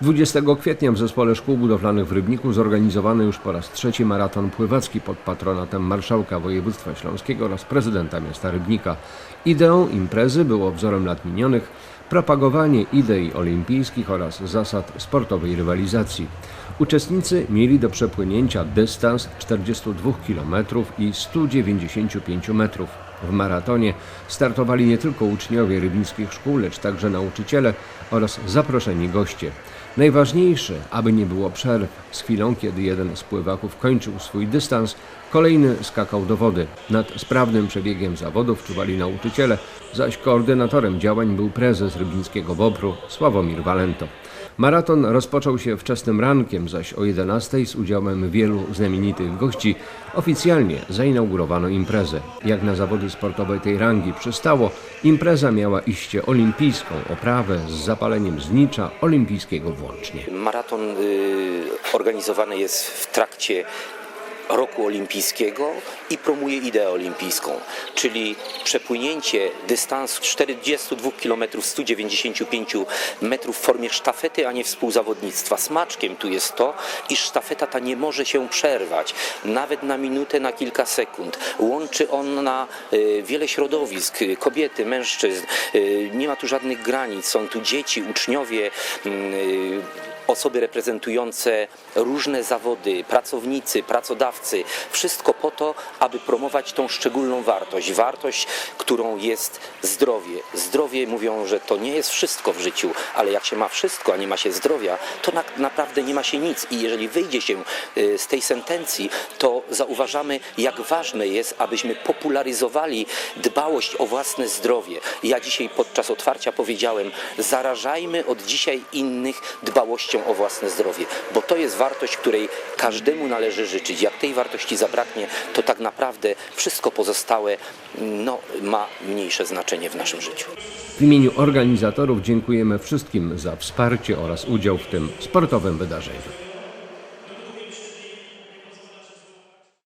20 kwietnia w Zespole Szkół Budowlanych w Rybniku zorganizowano już po raz trzeci maraton pływacki pod patronatem marszałka województwa śląskiego oraz prezydenta miasta Rybnika. Ideą imprezy było wzorem lat minionych propagowanie idei olimpijskich oraz zasad sportowej rywalizacji. Uczestnicy mieli do przepłynięcia dystans 42 km i 195 metrów. W maratonie startowali nie tylko uczniowie rybnickich szkół, lecz także nauczyciele oraz zaproszeni goście. Najważniejsze, aby nie było przerw. Z chwilą, kiedy jeden z pływaków kończył swój dystans, kolejny skakał do wody. Nad sprawnym przebiegiem zawodów czuwali nauczyciele, zaś koordynatorem działań był prezes rybnickiego WOPR-u Sławomir Walento. Maraton rozpoczął się wczesnym rankiem, zaś o 11 z udziałem wielu znamienitych gości oficjalnie zainaugurowano imprezę. Jak na zawody sportowe tej rangi przystało, impreza miała iście olimpijską oprawę z zapaleniem znicza olimpijskiego włącznie. Maraton y, organizowany jest w trakcie roku olimpijskiego i promuje ideę olimpijską, czyli przepłynięcie dystansu 42 km 195 metrów w formie sztafety, a nie współzawodnictwa. Smaczkiem tu jest to, iż sztafeta ta nie może się przerwać, nawet na minutę, na kilka sekund. Łączy ona y, wiele środowisk, y, kobiety, mężczyzn. Y, Nie ma tu żadnych granic, są tu dzieci, uczniowie, y, osoby reprezentujące różne zawody, pracownicy, pracodawcy, wszystko po to, aby promować tą szczególną wartość, wartość, którą jest zdrowie. Zdrowie mówią, że to nie jest wszystko w życiu, ale jak się ma wszystko, a nie ma się zdrowia, to na, naprawdę nie ma się nic. I jeżeli wyjdzie się y, z tej sentencji, to zauważamy, jak ważne jest, abyśmy popularyzowali dbałość o własne zdrowie. Ja dzisiaj podczas otwarcia powiedziałem, zarażajmy od dzisiaj innych dbałością o własne zdrowie, bo to jest wartość, której każdemu należy życzyć. Jak tej wartości zabraknie, to tak naprawdę wszystko pozostałe no, ma mniejsze znaczenie w naszym życiu. W imieniu organizatorów dziękujemy wszystkim za wsparcie oraz udział w tym sportowym wydarzeniu.